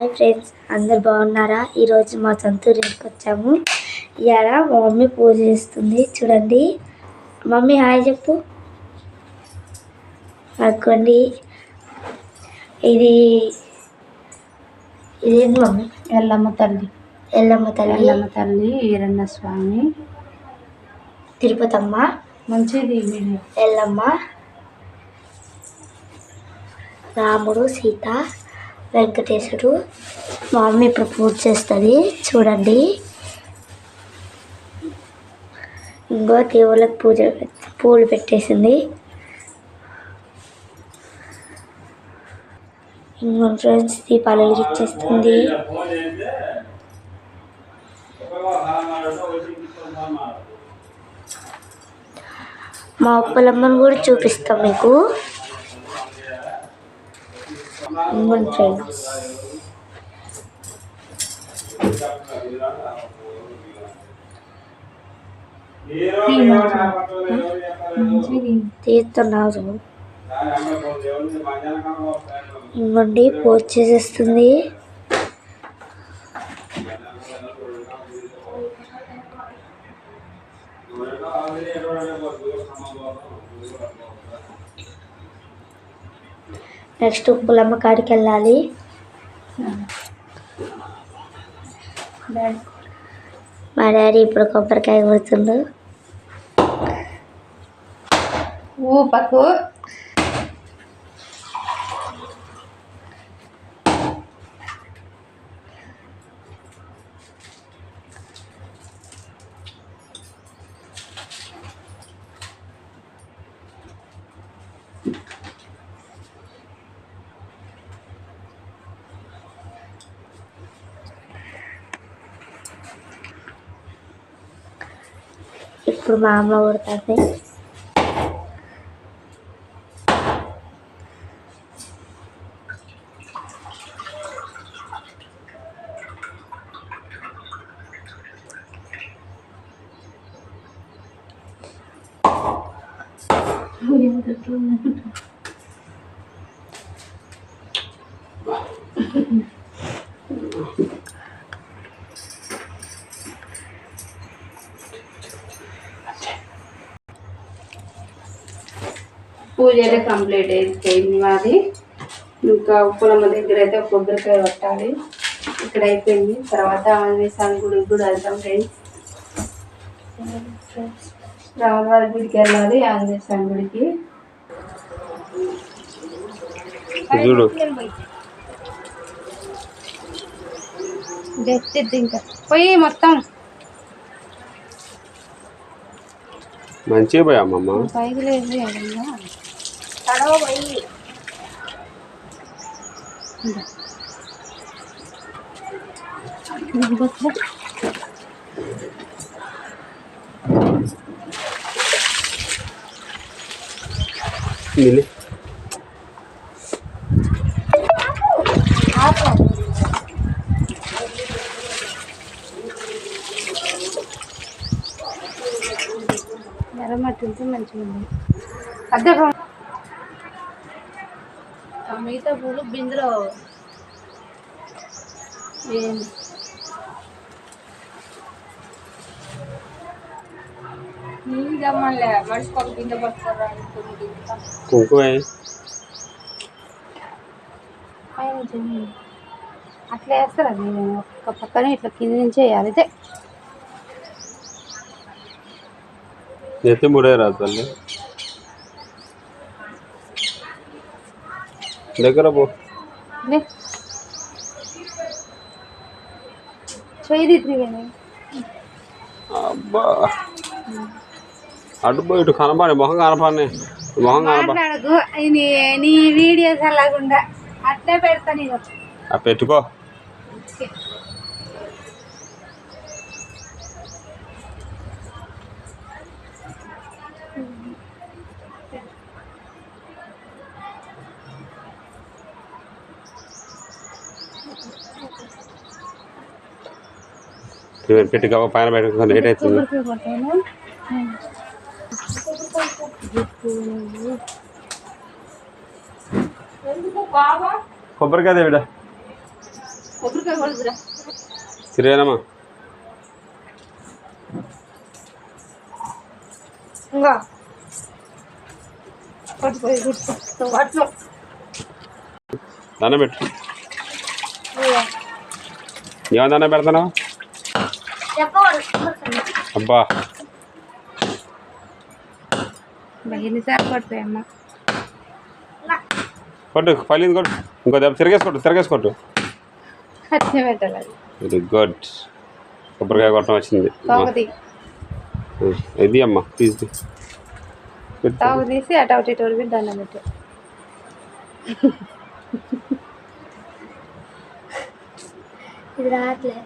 Hi friends అందరు బాగున్నారా? ఈరోజు మా సొంతూరు ఇంటికి వచ్చాము. ఇవాళ మా మమ్మీ పూజ చేస్తుంది. చూడండి. మమ్మీ హాయ్ చెప్పు. అనుకోండి ఇది ఇదేంటి మమ్మీ? ఎల్లమ్మ తల్లి. ఎల్లమ్మ తల్లి. ఎల్లమ్మ తల్లి ఈరన్న స్వామి. తిరుపతమ్మ. మంచిది ఎల్లమ్మ. రాముడు సీత. వెంకటేశుడు మా మమ్మీ ఇప్పుడు పూజ చేస్తుంది. చూడండి. ఇంకో దేవుళ్ళకి పూజ పూలు పెట్టేసింది. ఇంకో ఫ్రెండ్స్ దీపాలు వెలిగించేస్తుంది. మా ఉప్పలమ్మను కూడా చూపిస్తాం మీకు. ఇంకోండి ఫ్రెండ్స్ మంచిది తీస్తున్నారు. ఇంకోండి పూజ చేసేస్తుంది. నెక్స్ట్ పులమ్మ కాడికి వెళ్ళాలి మా డాడీ ఇప్పుడు కొబ్బరికాయ కొడుతుండు. ఊపకు ఇప్పుడు మా అమ్మ కొడుతుంది పూజ అయితే కంప్లీట్ అయిపోయింది మాది. ఇంకా ఉప్పులమ్మ దగ్గర అయితే ఒక కొబ్బరికాయ కొట్టాలి. ఇక్కడ అయిపోయింది. తర్వాత ఆంజనేయ స్వామి గుడికి కూడా వెళ్తాం ఫ్రెండ్స్ రాముల వారి గుడికి వెళ్ళాలి ఆంజనేయ గుడికి. చూడు. ఇంకా. పోయి మొత్తం. మంచిగా పోయి అమ్మమ్మ? పైకి లేదు ఎడన్నా. తడవ పోయి నిలి ఎర్రమట్టి ఉంటే మంచిగా ఉంది అద్దె మిగతా పూలు బిందులో కుంకుమ. అట్లా వేస్తారా నేను ఒక పక్కనే ఇట్లా కింద నుంచి వేయాలి నెత్తి ముడే రాదు దగ్గర పో. అబ్బా. అటు పోయి ఇటు కనపడి మొహం కనపడి మొహం కనపడి మాట్లాడకు నీ వీడియోస్ అలాగుండా. అట్లే పెడతా నేను. ఆ ఇవన్నీ పెట్టుకో పైన పెట్టుకో లేట్ అవుతుంది. కొబ్బరికాయ దేవిడ అట్లా దండం పెట్టు. ఏమని దండం పెడతావు చెప్పకూడదు అబ్బా. ఎన్నిసార్లు కొట్టు పల్లింది కొట్టు. ఇంకో దెబ్బ తిరిగేసుకోట్టు తిరిగేసుకోట్టు. Very good. కొబ్బరికాయ కొట్టడం వచ్చింది. ఇది అమ్మా తీసి. తాగు తీసి అటు ఇటు పెట్టి దండం పెట్టు. ఇది రావట్లే.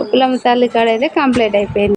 ఉప్పులమ్మ తల్లి కాడ అయితే కంప్లీట్ అయిపోయింది.